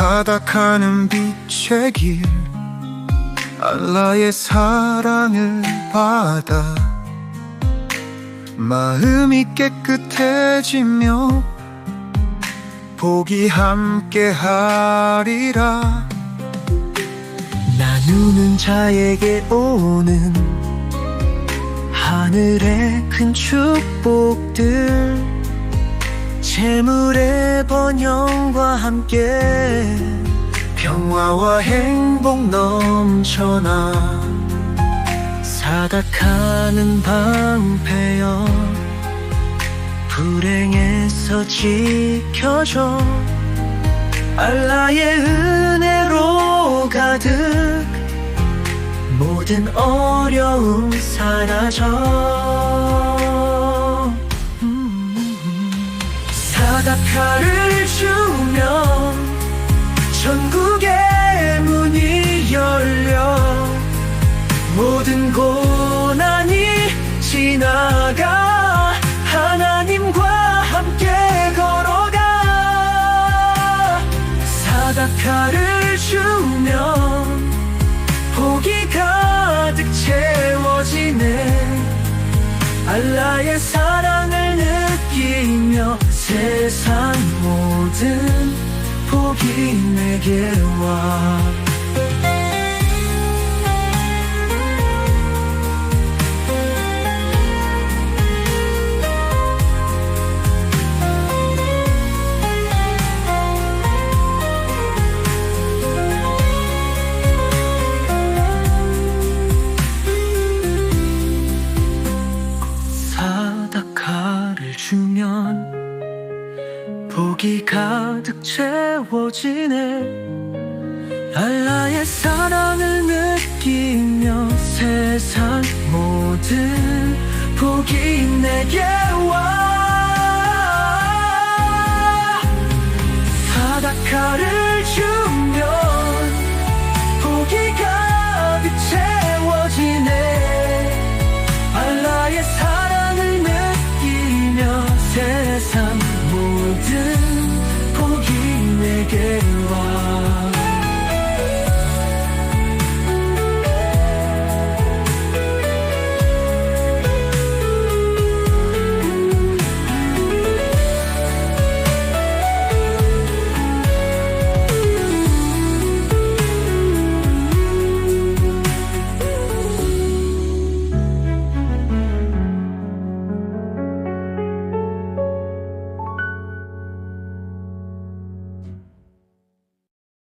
사닥하는 빛의 길 알라의 사랑을 받아 마음이 깨끗해지며 복이 함께 하리라. 나누는 자에게 오는 하늘의 큰 축복들 재물의 번영과 함께 평화와 행복 넘쳐나 사닥하는 방패여 불행에서 지켜줘 알라의 은혜로 가득 모든 어려움 사라져 사다카를 주면 전국의 문이 열려 모든 고난이 지나가 하나님과 함께 걸어가 사다카를 주면 복이 가득 채워지네. 알라의 느끼며 세상 모든 복이 내게 와 복이 가득 채워지네. 알라의 사랑을 느끼며 세상 모든 복이 내게 와 again.